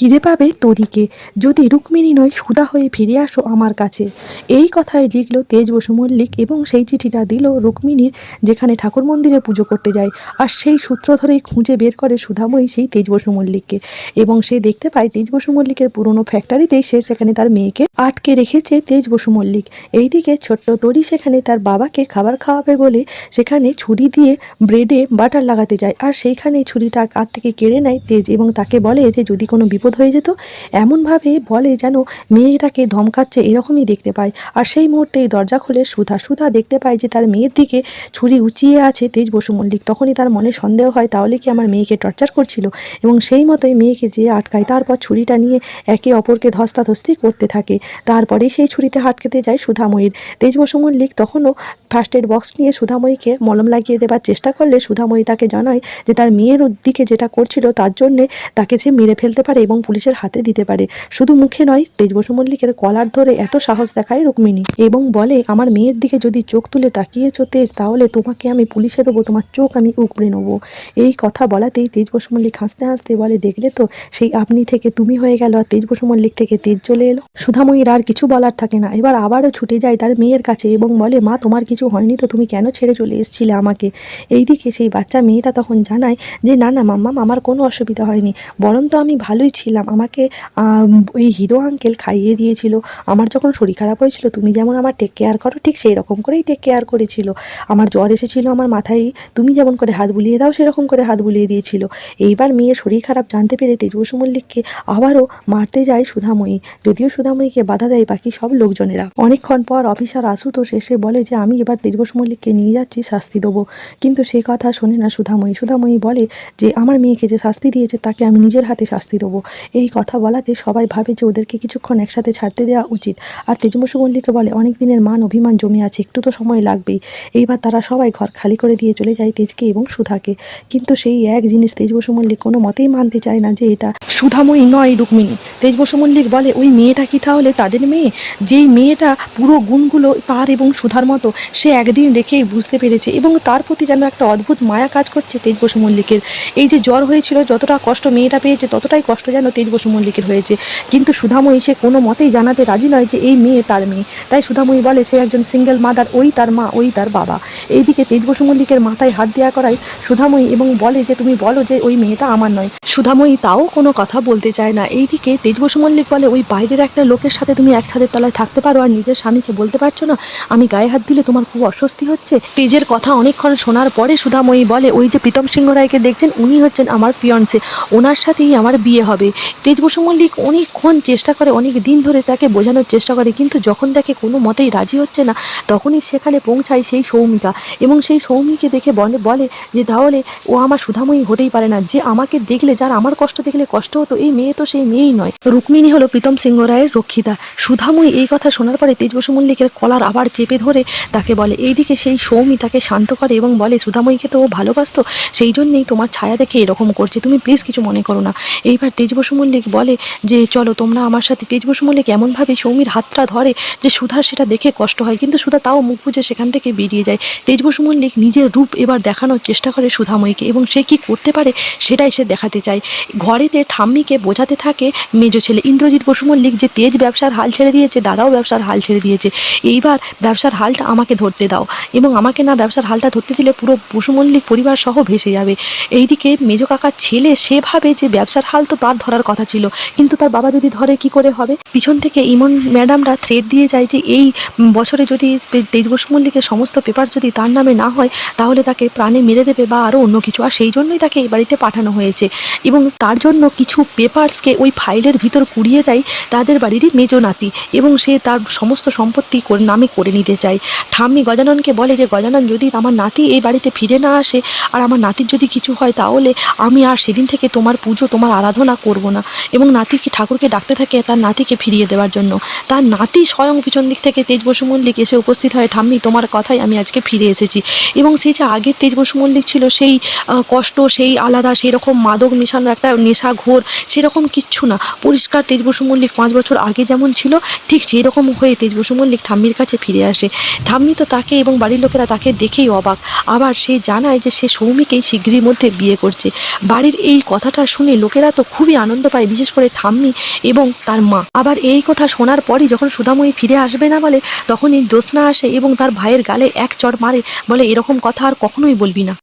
ফিরে পাবে তরিকে। যদি রুক্মিণী নয়, সুধা হয়ে ফিরে আসো আমার কাছে। এই কথায় লিখল তেজ বসু মল্লিক এবং সেই চিঠিটা দিল রুক্মিণীর, যেখানে ঠাকুর মন্দিরে পুজো করতে যায়। আর সেই সূত্র ধরেই খুঁজে বের করে সুধাময়ী সেই তেজ বসু মল্লিককে। এবং সে দেখতে পায়, তেজ বসু মল্লিকের পুরনো ফ্যাক্টরিতেই সে সেখানে তার মেয়েকে আটকে রেখেছে তেজ বসু মল্লিক। এইদিকে ছোট্ট তরি সেখানে তার বাবাকে খাবার খাওয়াবে বলে সেখানে ছুরি দিয়ে ব্রেডে বাটার লাগাতে যায়। আর সেইখানে ছুরিটা হাত থেকে কেড়ে নেয় তেজ এবং তাকে বলে যে, যদি কোনো বিপদ হয়ে যেত। এমনভাবে বলে যেন মেয়েটাকে ধমকাচ্ছে এরকমই দেখতে পায়। আর সেই মুহূর্তে দরজা খুলে সুধা সুধা দেখতে পায় যে তার মেয়ের দিকে ছুরি উঁচিয়ে আছে তেজ বসু মল্লিক। তখনই তার মনে সন্দেহ হয়, তাহলে কি আমার মেয়েকে টর্চার করছিল? এবং সেই মতোই মেয়েকে যেয়ে আটকায়, তারপর ছুরিটা নিয়ে একে অপরকে ধস্তাধস্তি করতে থাকে। তারপরেই সেই ছুরিতে হাটকেতে যায় সুধাময়ীর। তেজ বসু মল্লিক তখনও ফার্স্ট এড বক্স নিয়ে সুধাময়ীকে মলম লাগিয়ে দেবার চেষ্টা করলে সুধাময়ী তাকে জানায় যে তার মেয়ের দিকে যেটা করছিল তার জন্যে তাকে সে মেরে ফেলতে পারে এবং পুলিশের হাতে দিতে পারে। শুধু মুখে নয়, তেজ বসু মল্লিকের কলার ধরে এত সাহস দেখায় রুক্মিণী এবং বলে, আমার মেয়ের দিকে যদি চোখ তুলে তাকিয়েছো তেজ, তাহলে তোমাকে আমি পুলিশে দেবো, তোমার চোখ আমি উপড়ে নেব। এই কথা বলাতেই তেজ বসু মল্লিক হাসতে হাসতে বলে, দেখলে তো, সেই আপনি থেকে তুমি হয়ে গেল আর তেজ বসু মল্লিক থেকে তেজ চলে এলো। সুধাময়ীর আর কিছু বলার থাকে না। এবার আবারও ছুটে যায় তার মেয়ের কাছে এবং বলে, মা, তোমার কিছু হয়নি তো তুমি কেন ছেড়ে চলে এসেছিলে আমাকে? এইদিকে সেই বাচ্চা মেয়েটা তখন জানায় যে না না মাম্মাম আমার কোনো অসুবিধা হয়নি। বরং তো আমি ভালোই ছিলাম। আমাকে আম, ওই হিরো আঙ্কেল খাইয়ে দিয়েছিল। আমার যখন শরীর খারাপ হয়েছিল তুমি যেমন আমার টেক কেয়ার করো ঠিক সেই রকম করেই টেক কেয়ার করেছিল। আমার জ্বর এসেছিল আমার মাথায় তুমি যেমন করে হাত বুলিয়ে দাও সেরকম করে হাত বুলিয়ে দিয়েছিল। এইবার মেয়ের শরীর খারাপ জানতে পেরে তেজবসু মল্লিককে আবারও মারতে যায় সুধাময়ী। যদিও সুধাময়ীকে বাধা দেয় বাকি সব লোকজনেরা। অনেকক্ষণ পর অফিসার আশুতোষ এসে বলে যে আমি এবার তেজবসু মল্লিককে নিয়ে যাচ্ছি, শাস্তি দেবো। কিন্তু সে কথা শোনে না সুধাময়ী। সুধাময়ী বলে যে, আমার মেয়েকে যে শাস্তি দিয়েছে, তাকে আমি নিজের হাতে শাস্তি দেবো। এই কথা বলাতে সবাই ভাবে যে, ওদেরকে কিছুক্ষণ একসাথে ছাড়তে দেওয়া উচিত। আর তেজবসু মল্লিককে বলে, অনেক দিনের মান অভিমান জমে আছে, একটু তো সময় লাগবেই। এইবার তারা সবাই ঘর খালি করে দিয়ে চলে যায় তেজকে এবং সুধাকে। কিন্তু সেই এক জিনিস তেজ মল্লিক কোনো মতেই মানতে চায় না যে, এটা সুধাময়ী নয়, রুক্মিণী। তেজ মল্লিক বলে, ওই মেয়েটা কি তাহলে তাদের মেয়ে? যেই মেয়েটা পুরো গুণগুলো তার এবং সুধার মতো সে একদিন রেখেই বুঝতে পেরেছে এবং তার প্রতি যেন একটা অদ্ভুত মায়া কাজ করছে তেজ বসু মল্লিকের। এই যে জ্বর হয়েছিল, যতটা কষ্ট মেয়েটা পেয়েছে, ততটাই কষ্ট যেন তেজ বসু মল্লিকের হয়েছে। কিন্তু সুধাময়ী সে কোনো মতেই জানাতে রাজি নয় যে এই মেয়ে তার মেয়ে। তাই সুধাময়ী বলে, সে একজন সিঙ্গেল মাদার ওই তার মা, ওই তার বাবা। এইদিকে তেজ বসু মল্লিকের মাথায় হাত দেওয়া করায় সুধাময়ী এবং বলে যে, তুমি বলো যে, ওই মেয়েটা আমার নয়। সুধাময়ী তাও কোনো কথা বলতে চায় না। এইদিকে তেজ বসু মল্লিক বলে, ওই বাইরের একটা লোকের সাথে তুমি এক ছাদের তলায় থাকতে পারো আর নিজের স্বামীকে বলতে পারছ না? আমি গায়ে হাত দিলে তোমার খুব অস্বস্তি হচ্ছে। তেজের কথা অনেকক্ষণ শোনার পরে সুধাময়ী বলে, ওই যে প্রীতম সিংহ রায়কে দেখছেন, উনি হচ্ছেন আমার ফিয়ন্সে ওনার সাথেই আমার বিয়ে হবে। তেজ বসু মল্লিক অনেকক্ষণ চেষ্টা করে, অনেক দিন ধরে তাকে বোঝানোর চেষ্টা করে, কিন্তু যখন তাকে কোনো মতেই রাজি হচ্ছে না, তখনই সেখানে পৌঁছায় সেই সৌমিকা এবং সেই সৌমিকে দেখে বলে বলে যে, তাহলে ও আমার সুধাময়ী হতেই পারে না। যে আমাকে দেখলে, যার আমার কষ্ট দেখলে কষ্ট হতো, এই মেয়ে তো সেই মেয়েই নয়। রুক্মিণী হলো প্রীতম সিংহ রায়ের রক্ষিতা। সুধাময়ী এই কথা শোনার পরে তেজ বসু মল্লিকের কলার আবার চেপে ধরে তাকে বলে, এইদিকে সেই সৌমি তাকে শান্ত করে এবং বলে, সুধাময়ীকে তো ও ভালোবাসতো, সেই জন্যেই তোমার ছায়া দেখে এরকম করছে। তুমি প্লিজ কিছু মনে করো না। এইবার তেজ বসু মল্লিক বলে যে, চলো, তোমরা আমার সাথে। তেজ বসু মল্লিক এমনভাবে সৌমির হাতটা ধরে যে, সুধার সেটা দেখে কষ্ট হয়, কিন্তু সুধা তাও মুখ বুঝে সেখান থেকে বেরিয়ে যায়। তেজ বসু মল্লিক নিজের রূপ এবার দেখানোর চেষ্টা করে সুধাময়ীকে এবং সে কি করতে পারে সেটাই সে দেখাতে চায়। ঘরেতে ঠাম্মিকে বোঝাতে থাকে মেজ ছেলে ইন্দ্রজিৎ বসু মল্লিক যে, তেজ ব্যবসার হাল ছেড়ে দিয়েছে, দাদাও ব্যবসার হাল ছেড়ে দিয়েছে। এইবার ব্যবসার হালটা আমাকে ধরতে দাও। এবং আমাকে না ব্যবসার হালটা ধরতে দিলে পুরো বসু মল্লিক পরিবার সহ ভেসে যাবে। এইদিকে মেজ কাকার ছেলে সে ভাবে যে ব্যবসার হাল তো তার ধরার কথা ছিল। কিন্তু তার বাবা যদি ধরে কি করে হবে? পিছন থেকে ইমন ম্যাডামরা থ্রেড দিয়ে যায় যে এই বছরে যদি তেজ বসু মল্লিকের সমস্ত পেপার যদি তার নামে না হয়, তাহলে তাকে প্রাণে মেরে দেবে বা আরও অন্য কিছু। আর সেই জন্যই তাকে এই বাড়িতে পাঠানো হয়েছে। এবং তার জন্য কিছু পেপারসকে ওই ফাইলের ভিতর কুড়িয়ে দেয় তাদের বাড়িরই মেজো নাতি। এবং সে তার সমস্ত সম্পত্তি নামে করে নিতে চায়। ঠাম্মি গজাননকে বলে যে, গজানন, যদি আমার নাতি এই বাড়িতে ফিরে না আসে আর আমার নাতির যদি কিছু হয়, তাহলে আমি আর সেদিন থেকে তোমার পুজো, তোমার আরাধনা করব না। এবং নাতিকে, ঠাকুরকে ডাকতে থাকে তার নাতিকে ফিরিয়ে দেওয়ার জন্য। তার নাতি স্বয়ং পিছন দিক থেকে তেজ বসু মল্লিক এসে উপস্থিত হয়, ঠাম্মি, তোমার কথাই আমি আজকে ফিরে এসেছি। এবং সেই যে আগের তেজ বসু মল্লিক ছিল, সেই কষ্ট, সেই আলাদা সেই রকম মাদক মেশানো একটা নেশা ঘোর, সেরকম কিচ্ছু না। পরিষ্কার তেজ বসু মল্লিক পাঁচ বছর আগে যেমন ছিল, ঠিক সেই রকম হয়ে তেজ বসু মল্লিক ঠাম্মির কাছে ফিরে আসে। ঠাম্মি তো তাকে এবং বাড়ির লোকেরা তাকে দেখেই অবাক। আবার সে জানায় যে সে সৌমিকেই শীঘ্রই মধ্যে বিয়ে করছে। বাড়ির এই কথাটা শুনে লোকেরা তো খুবই আনন্দ পায়, বিশেষ করে ঠাম্মি এবং তার মা। আবার এই কথা শোনার পরই যখন সুদাময়ী ফিরে আসবে না বলে, তখনই জ্যোৎস্না আসে এবং তার ভাইয়ের গালে এক চড় মারে বলে, এরকম কথা আর কখনোই বলবি না।